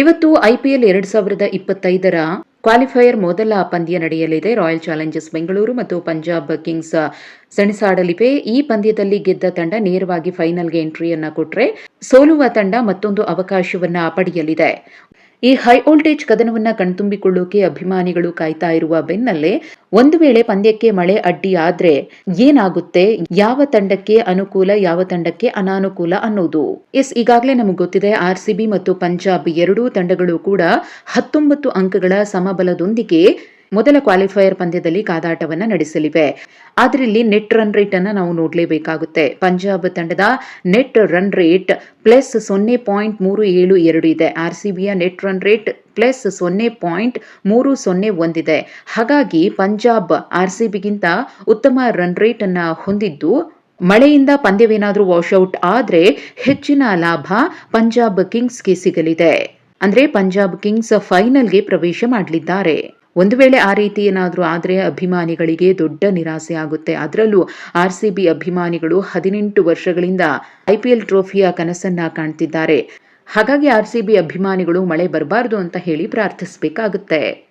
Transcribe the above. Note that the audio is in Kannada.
ಇವತ್ತು ಐಪಿಎಲ್ ಎರಡ್ ಸಾವಿರದ ಇಪ್ಪತ್ತೈದರ ಕ್ವಾಲಿಫೈಯರ್ ಮೊದಲ ಪಂದ್ಯ ನಡೆಯಲಿದೆ. ರಾಯಲ್ ಚಾಲೆಂಜರ್ಸ್ ಬೆಂಗಳೂರು ಮತ್ತು ಪಂಜಾಬ್ ಕಿಂಗ್ಸ್ ಸೆಣಸಾಡಲಿವೆ. ಈ ಪಂದ್ಯದಲ್ಲಿ ಗೆದ್ದ ತಂಡ ನೇರವಾಗಿ ಫೈನಲ್ಗೆ ಎಂಟ್ರಿಯನ್ನ ಕೊಟ್ರೆ ಸೋಲುವ ತಂಡ ಮತ್ತೊಂದು ಅವಕಾಶವನ್ನ ಪಡೆಯಲಿದೆ. ಈ ಹೈ ವೋಲ್ಟೇಜ್ ಕದನವನ್ನ ಕಣ್ತುಂಬಿಕೊಳ್ಳೋಕೆ ಅಭಿಮಾನಿಗಳು ಕಾಯ್ತಾ ಇರುವ ಬೆನ್ನಲ್ಲೇ ಒಂದು ವೇಳೆ ಪಂದ್ಯಕ್ಕೆ ಮಳೆ ಅಡ್ಡಿಯಾದ್ರೆ ಏನಾಗುತ್ತೆ? ಯಾವ ತಂಡಕ್ಕೆ ಅನುಕೂಲ, ಯಾವ ತಂಡಕ್ಕೆ ಅನಾನುಕೂಲ ಅನ್ನೋದು. ಎಸ್, ಈಗಾಗಲೇ ನಮಗೆ ಗೊತ್ತಿದೆ ಆರ್ ಸಿ ಮತ್ತು ಪಂಜಾಬ್ ಎರಡೂ ತಂಡಗಳು ಕೂಡ ಹತ್ತೊಂಬತ್ತು ಅಂಕಗಳ ಸಮಬಲದೊಂದಿಗೆ ಮೊದಲ ಕ್ವಾಲಿಫೈಯರ್ ಪಂದ್ಯದಲ್ಲಿ ಕಾದಾಟವನ್ನ ನಡೆಸಲಿವೆ. ಅದರಲ್ಲಿ ಇಲ್ಲಿ ನೆಟ್ ರನ್ ರೇಟ್ ಅನ್ನ ನಾವು ನೋಡಲೇಬೇಕಾಗುತ್ತೆ. ಪಂಜಾಬ್ ತಂಡದ ನೆಟ್ ರನ್ ರೇಟ್ ಪ್ಲಸ್ ಸೊನ್ನೆ ಪಾಯಿಂಟ್ ಮೂರು ಏಳು ಎರಡು ಇದೆ. ಆರ್ ಸಿ ಬಿಯ ನೆಟ್ ರನ್ ರೇಟ್ ಪ್ಲಸ್ ಸೊನ್ನೆ ಪಾಯಿಂಟ್ ಮೂರು ಸೊನ್ನೆ ಒಂದಿದೆ ಹಾಗಾಗಿ ಪಂಜಾಬ್ ಆರ್ ಸಿ ಉತ್ತಮ ರನ್ ರೇಟ್ ಅನ್ನು ಹೊಂದಿದ್ದು, ಮಳೆಯಿಂದ ಪಂದ್ಯವೇನಾದರೂ ವಾಶ್ಔಟ್ ಆದರೆ ಹೆಚ್ಚಿನ ಲಾಭ ಪಂಜಾಬ್ ಕಿಂಗ್ಸ್ಗೆ ಸಿಗಲಿದೆ. ಅಂದರೆ ಪಂಜಾಬ್ ಕಿಂಗ್ಸ್ ಫೈನಲ್ಗೆ ಪ್ರವೇಶ ಮಾಡಲಿದ್ದಾರೆ. ಒಂದು ವೇಳೆ ಆ ರೀತಿ ಏನಾದರೂ ಆದರೆ ಅಭಿಮಾನಿಗಳಿಗೆ ದೊಡ್ಡ ನಿರಾಸೆ ಆಗುತ್ತೆ. ಅದರಲ್ಲೂ ಆರ್ ಸಿ ಬಿ ಅಭಿಮಾನಿಗಳು ಹದಿನೆಂಟು ವರ್ಷಗಳಿಂದ ಐ ಟ್ರೋಫಿಯ ಕನಸನ್ನ ಕಾಣ್ತಿದ್ದಾರೆ. ಹಾಗಾಗಿ ಆರ್ ಸಿ ಬಿ ಅಭಿಮಾನಿಗಳು ಮಳೆ ಬರಬಾರ್ದು ಅಂತ ಹೇಳಿ ಪ್ರಾರ್ಥಿಸಬೇಕಾಗುತ್ತೆ.